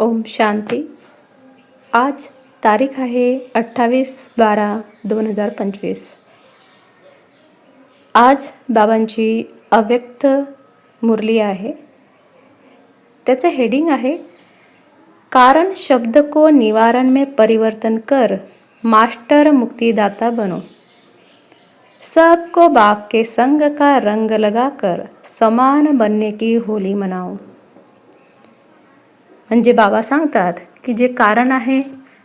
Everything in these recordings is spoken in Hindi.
ओम शांती. आज तारीख आहे अठ्ठावीस बारा दोन हजार पंचवीस. आज बाबांची अव्यक्त मुरली आहे. त्याचं हेडिंग आहे कारण शब्द को निवारण में परिवर्तन कर मास्टर मुक्तिदाता बनो. सबको बाप के संग का रंग लगाकर समान बनने की होली मनाओ. म्हणजे बाबा सांगतात की जे कारण आहे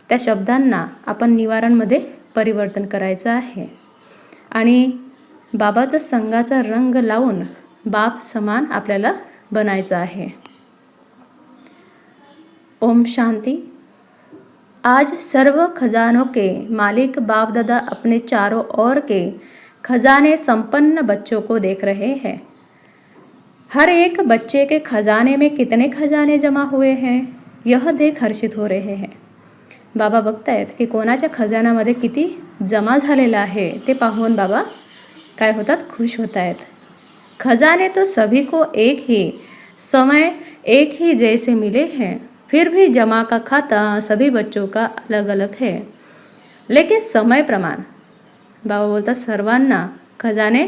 त्या शब्दांना आपण निवारणमध्ये परिवर्तन करायचं आहे. आणि बाबाचा संघाचा रंग लावून बाप समान आपल्याला बनायचं आहे. ओम शांति. आज सर्व खजानों के मालिक बाप दादा अपने चारों ओर के खजाने संपन्न बच्चों को देख रहे हैं। हर एक बच्चे के खजाने में कितने खजाने जमा हुए हैं? यह देख हर्षित हो रहे हैं। बाबा बघतायत की कोणाच्या खजानामध्ये किती जमा झालेलं आहे ते पाहून बाबा काय होतात? खुश होत आहेत खजाने तो सभी को एक ही समय एक ही जैसे मिले हैं। फिर भी जमा का खाता सभी बच्चों का अलग अलग है। लेकिन समय प्रमाण। बाबा बोलतात सर्वांना खजाने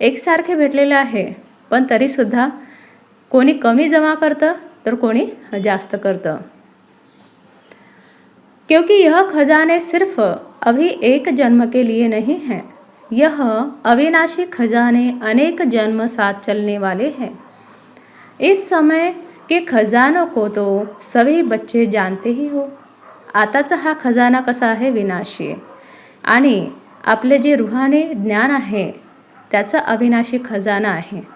एकसारखे भेटलेले आहे. पण तरीसुद्धा कोणी कमी जमा करतं तर कोणी जास्त करतं. क्योंकि यह खजाने सिर्फ अभी एक जन्म के लिए नहीं हैं यह अविनाशी खजाने अनेक जन्म साथ चलने वाले हैं। इस समय के खजानों को तो सभी बच्चे जानते ही हो। आताचा हा खजाना कसा आहे विनाशी? आणि आपले जे रुहाने ज्ञान आहे त्याचा अविनाशी खजाना आहे।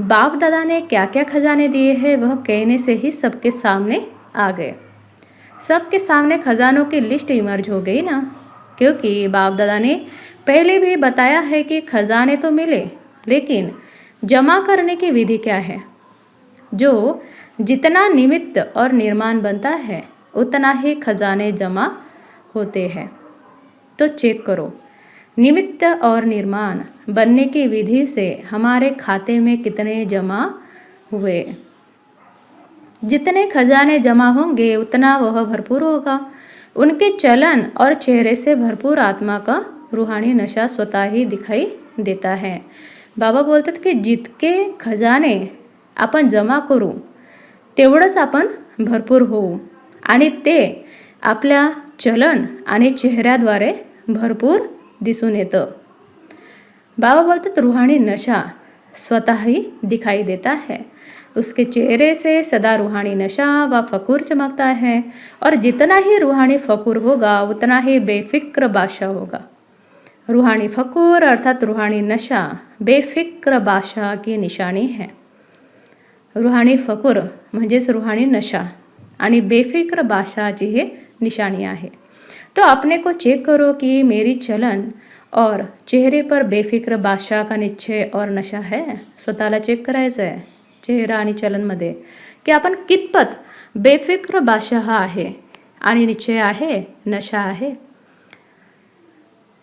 बाप दादा ने क्या क्या खजाने दिए हैं, वह कहने से ही सबके सामने आ गए। सबके सामने खजानों की लिस्ट इमर्ज हो गई ना? क्योंकि बाप दादा ने पहले भी बताया है कि खजाने तो मिले, लेकिन जमा करने की विधि क्या है? जो जितना निमित्त और निर्माण बनता है, उतना ही खजाने जमा होते हैं। तो चेक करो। निमित्त और निर्माण बनने की विधि से हमारे खाते में कितने जमा हुए? जितने खजाने जमा होंगे, उतना वह भरपूर होगा। उनके चलन और चेहरे से भरपूर आत्मा का रूहानी नशा स्वतः ही दिखाई देता है। बाबा बोलतात की जितके खजाने आपण जमा करू, तेवढंच आपण भरपूर आणि ते आपल्या चलन आणि चेहऱ्याद्वारे भरपूर दिसून येतं. बाबा बोलतात रूहानी नशा स्वतः ही दिखाई देता है. उसके चेहरे से सदा रूहानी नशा व फ़कूर चमकता है और जितना ही रूहानी फ़कूर होगा, उतना ही बेफिक्र बादशाह होगा। रूहानी फ़कूर अर्थात रूहानी नशा बेफिक्र बादशाह की निशानी है। रूहानी फ़कूर म्हणजेच रूहानी नशा आणि बेफिक्र बादशाहची हे निशाणी आहे। तो अपने को चेक करो कि मेरी चलन और चेहरे पर बेफिक्र बादशाह का निश्चय और नशा है? स्वतःला चेक करायचं आहे. चेहरा आणि चलनमध्ये की आपण कितपत बेफिक्र बादशाह आहे आणि निश्चय आहे? नशा है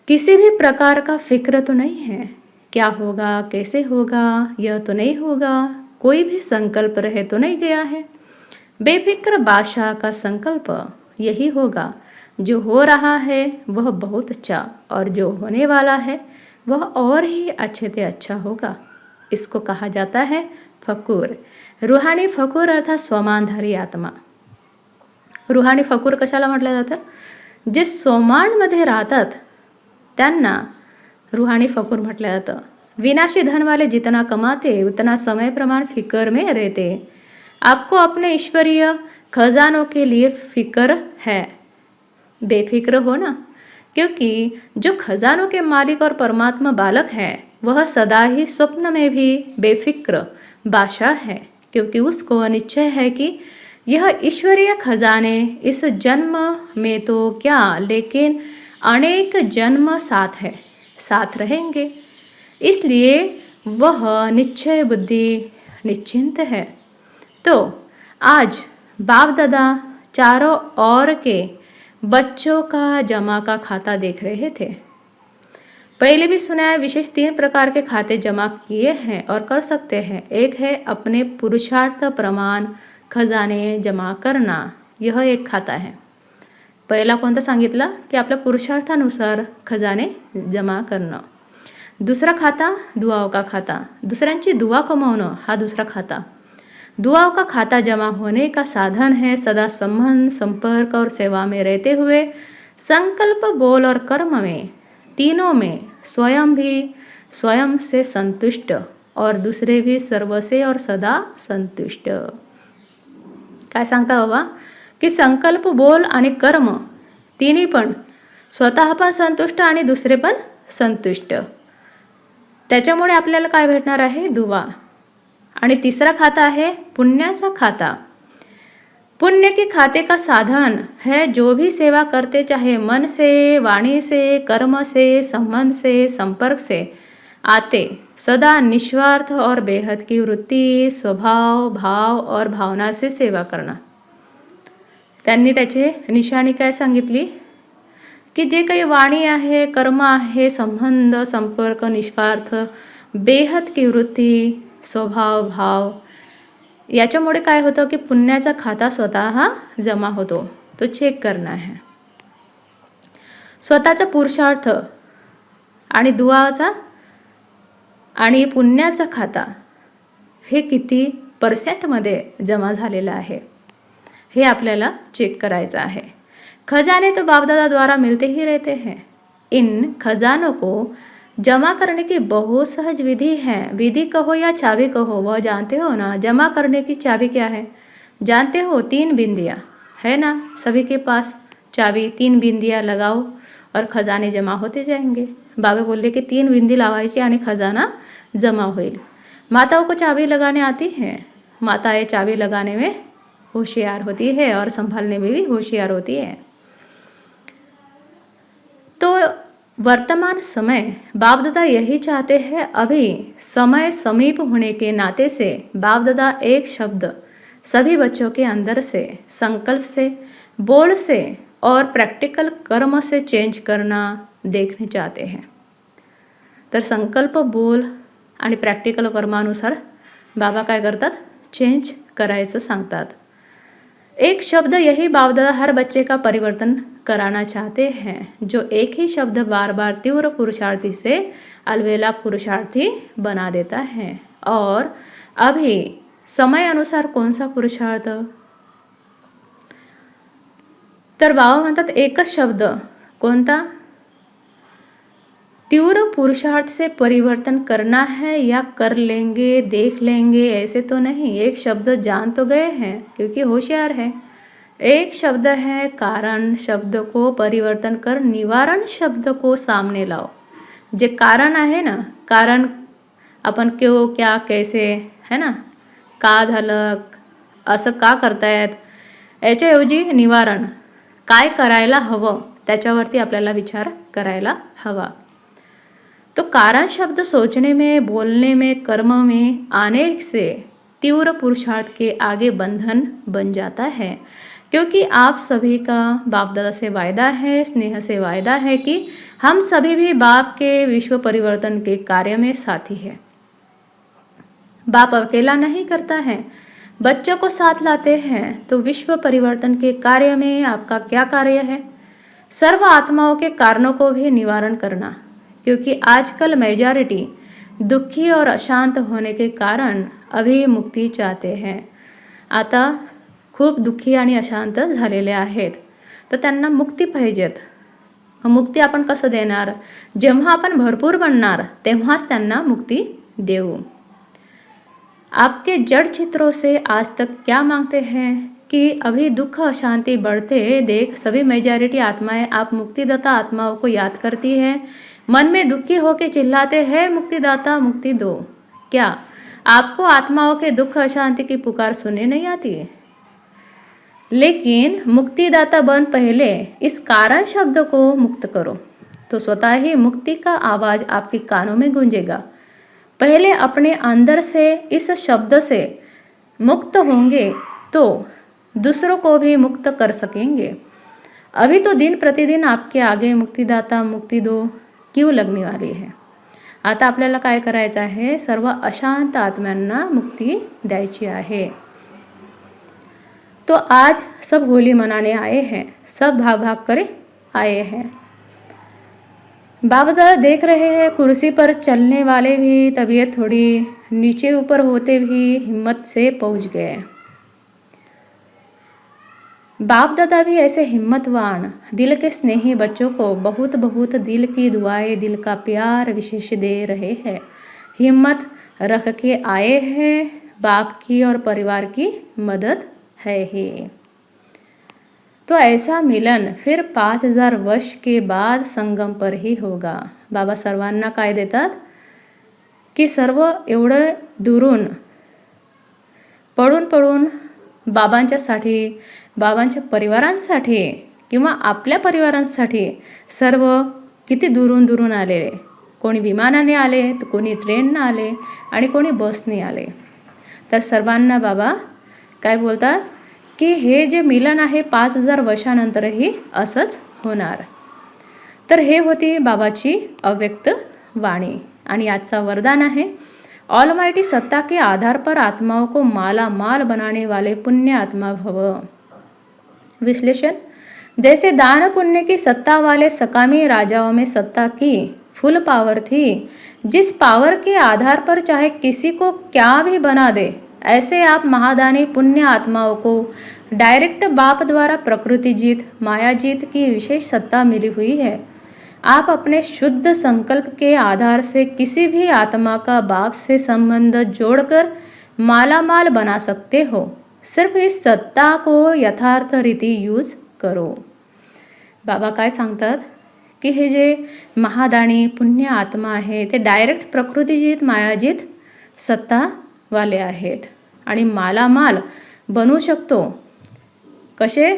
किसी भी प्रकार का फ़िक्र तो नहीं है. क्या होगा, कैसे होगा, यह तो नहीं होगा. कोई भी संकल्प रहे तो नहीं गया है. बेफिक्र बादशाह का संकल्प यही होगा जो हो रहा है वह बहुत अच्छा और जो होने वाला है वह और ही अच्छे से अच्छा होगा। इसको कहा जाता है फकूर। रूहानी फकूर अर्थात स्वमानधारी आत्मा। रूहानी फकूर कशाला म्हटलं जातं? जे सोमानमध्ये राहतात, त्यांना रूहानी फकूर म्हटलं जातं। विनाशी धन वाले जितना कमाते, उतना समय प्रमाण फिकर में रहते। आपको अपने ईश्वरीय खजानों के लिए फ़िक्र है। बेफिक्र हो ना। क्योंकि जो खजानों के मालिक और परमात्मा बालक है, वह सदा ही स्वप्न में भी बेफिक्र, बादशाह है, क्योंकि उसको अनिश्चय है कि यह ईश्वरीय खजाने इस जन्म में तो क्या, लेकिन अनेक जन्म साथ है, साथ रहेंगे। इसलिए वह निश्चय बुद्धि निश्चिंत है। तो आज बाप दादा चारों ओर के बच्चों का जमा का खाता देख रहे थे। पहले भी सुना है विशेष तीन प्रकार के खाते जमा किए हैं और कर सकते हैं। एक है अपने पुरुषार्थ प्रमाण खजाने जमा करना, यह एक खाता है। पहिला कोणता सांगितला की आपल्या पुरुषार्थानुसार खजाने जमा करणं दुसरा खाता, दुआओं का खाता। दुसऱ्यांची दुआ कमावणं, हा दुसरा खाता। दुआओं का खाता जमा होने का साधन है सदा संबंध संपर्क और सेवा में रहते हुए संकल्प बोल और कर्म में तीनों में स्वयं भी स्वयं से संतुष्ट और दूसरे भी सर्व से और सदा संतुष्ट। काय सांगता बाबा? की संकल्प बोल आणि कर्म तिन्ही पण स्वतः पण संतुष्ट आणि दुसरे पण संतुष्ट. त्याच्यामुळे आपल्याला काय भेटणार आहे? दुवा. आणि तिसरा खाता आहे पुण्याचा खाता. पुण्य के खाते का साधन है जो भी सेवा करते चाहे मन से वाणी से कर्म से संबंध से संपर्क से आते सदा निस्वार्थ और बेहद की वृत्ति स्वभाव भाव और भावना से सेवा करना। त्यांनी त्याचे निशाणी काय सांगितली? की जे काही वाणी आहे कर्म आहे संबंध संपर्क निस्वार्थ बेहद की वृत्ती स्वभाव भाव. याच्यामुळे काय होतं की पुण्याचा खाता स्वतः हा जमा होतो. तो चेक करणं आहे. स्वतःचा पुरुषार्थ आणि दुवाचा आणि पुण्याचा खाता हे किती पर्सेंटमध्ये जमा झालेलं आहे? हे आपल्याला चेक करायचं आहे. खजाने तो बापदादाद्वारा मिलते ही रहते हैं. इन खजानों को जमा करने की बहुत सहज विधि है। विधि कहो या चाबी कहो, वह जानते हो ना? जमा करने की चाबी क्या है? जानते हो, तीन बिंदियाँ। है ना? सभी के पास चाबी, तीन बिंदियाँ लगाओ और खजाने जमा होते जाएँगे। बाबे बोलले की तीन बिंदी लावायची आणि खजाना जमा होईल। माताओं को चाबी लगाने आती है। माताएँ चाबी लगाने में होशियार होती है और संभालने में भी होशियार होती है। तो वर्तमान समय बाप दादा यही चाहते हैं, अभी समय समीप होने के नाते से बाप दादा एक शब्द सभी बच्चों के अंदर से, संकल्प से, बोल से और प्रैक्टिकल कर्म से चेंज करना देखने चाहते हैं। तर संकल्प, बोल आणि प्रॅक्टिकल कर्मानुसार बाबा काय करतात? चेंज करायचं सांगतात। एक शब्द यही बापदादा हर बच्चे का परिवर्तन कराना चाहते हैं, जो एक ही शब्द बार बार तीव्र पुरुषार्थी से अलवेला पुरुषार्थी बना देता है। और अभी समय अनुसार कौन सा पुरुषार्थ? तर बाबा म्हणतात एकच शब्द कोणता तीव्र पुरुषार्थ से परिवर्तन करना है या कर लेंगे, देख लेंगे, ऐसे तो नहीं। एक शब्द जान तो गए हैं, क्योंकि होशियार है। एक शब्द है कारण, शब्द को परिवर्तन कर निवारण शब्द को सामने लाओ। जे कारण आहे ना, कारण आपण क्यों क्या, कैसे, है ना? का झालं असं का करतायत, याच्याऐवजी निवारण, काय करायला हवं, त्याच्यावरती आपल्याला विचार करायला हवा. तो कारण शब्द सोचने में, बोलने में, कर्म में आने से तीव्र पुरुषार्थ के आगे बंधन बन जाता है। क्योंकि आप सभी का बाप दादा से वायदा है, स्नेह से वायदा है कि हम सभी भी बाप के विश्व परिवर्तन के कार्य में साथी है। बाप अकेला नहीं करता है। बच्चों को साथ लाते हैं। तो विश्व परिवर्तन के कार्य में आपका क्या कार्य है? सर्व आत्माओं के कारणों को भी निवारण करना। क्योंकि आजकल मेजॉरिटी दुखी और अशांत होने के कारण अभी मुक्ती चाहते हैं। आता खूप दुःखी आणि अशांत झालेले आहेत। तर त्यांना मुक्ती पाहिजेत। मुक्ती आपण कसं देणार? जेव्हा आपण भरपूर बनणार, तेव्हाच त्यांना मुक्ती देऊ। आपके जड़ चित्रों से आज तक क्या मांगते हैं कि अभी दुख, अशांति बढ़ते देख सभी मेजॉरिटी आत्माएँ आप मुक्तिदाता आत्माओं को याद करती है। मन में दुखी होकर चिल्लाते, हैं मुक्तिदाता, मुक्ति दो। क्या आपको आत्माओं के दुख, अशांति की पुकार सुनने नहीं आती? लेकिन मुक्तिदाता बन पहले इस कारण शब्द को मुक्त करो तो स्वतः ही मुक्ति का आवाज़ आपके कानों में गूंजेगा। पहले अपने अंदर से, इस शब्द से मुक्त होंगे तो दूसरों को भी मुक्त कर सकेंगे। अभी तो दिन प्रतिदिन आपके आगे, मुक्तिदाता, मुक्ति दो। क्यू लगने वाली है आता करायचं आहे? सर्व अशांत आत्म्यांना मुक्ती द्यायची आहे. तो आज सब होली मनाने आए हैं, सब भाग भाग कर आए हैं. बाबा दादा देख रहे हैं, कुर्सी पर चलने वाले भी, तबीयत थोड़ी नीचे ऊपर होते भी हिम्मत से पहुँच गए. बाप दादा भी ऐसे हिम्मतवान, दिल के स्नेही बच्चों को बहुत बहुत दिल की दुआएँ, दिल का प्यार विशेष दे रहे हैं। हिम्मत रख के आए हैं, बाप की और परिवार की मदद है ही। तो ऐसा मिलन फिर पाच हज़ार वर्ष के बाद संगम पर ही होगा। बाबा सर्वांना काय देतात? की सर्व एवढं दुरून पडून पडून बाबांच्यासाठी बाबांच्या परिवारांसाठी किंवा आपल्या परिवारांसाठी सर्व किती दुरून दुरून आले. कोणी विमानाने आले तर कोणी ट्रेननं आले आणि कोणी बसने आले. तर सर्वांना बाबा काय बोलतात? की हे जे मिलन आहे पाच हजार वर्षानंतरही असंच होणार. तर हे होती बाबाची अव्यक्त वाणी. आणि आजचा वरदान आहे ऑल सत्ता के आधार पर आत्माओं को माला माल बनाने वाले पुण्य आत्मा भव. विश्लेषण। जैसे दान पुण्य की सत्ता वाले सकामी राजाओं में सत्ता की फुल पावर थी, जिस पावर के आधार पर चाहे किसी को क्या भी बना दे, ऐसे आप महादानी पुण्य आत्माओं को डायरेक्ट बाप द्वारा प्रकृति जीत, माया जीत की विशेष सत्ता मिली हुई है। आप अपने शुद्ध संकल्प के आधार से किसी भी आत्मा का बाप से संबंध जोड़कर मालामाल बना सकते हो। सिर्फ इस सत्ता को यथार्थ रीती यूज करो. बाबा काय सांगतात? की हे जे महादाणी पुण्य आत्मा आहे ते डायरेक्ट प्रकृतीजीत मायाजीत सत्तावाले आहेत. आणि मालामाल बनू शकतो. कसे?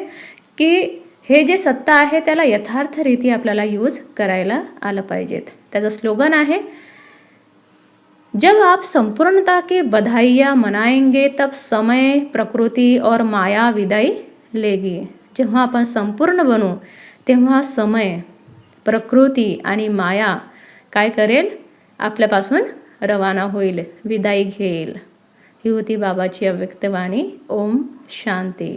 की हे जे सत्ता आहे त्याला यथार्थ रीती आपल्याला यूज करायला आलं पाहिजेत. त्याचं स्लोगन आहे जब आप संपूर्णता की बधाइयाँ मनाएंगे तब समय प्रकृती और माया विदाई लेगी। जेव्हा आपण संपूर्ण बनू तेव्हा समय प्रकृती आणि माया काय करेल? आपल्यापासून रवाना होईल विदाई घेईल. ही होती बाबाची अव्यक्तवाणी. ओम शांती.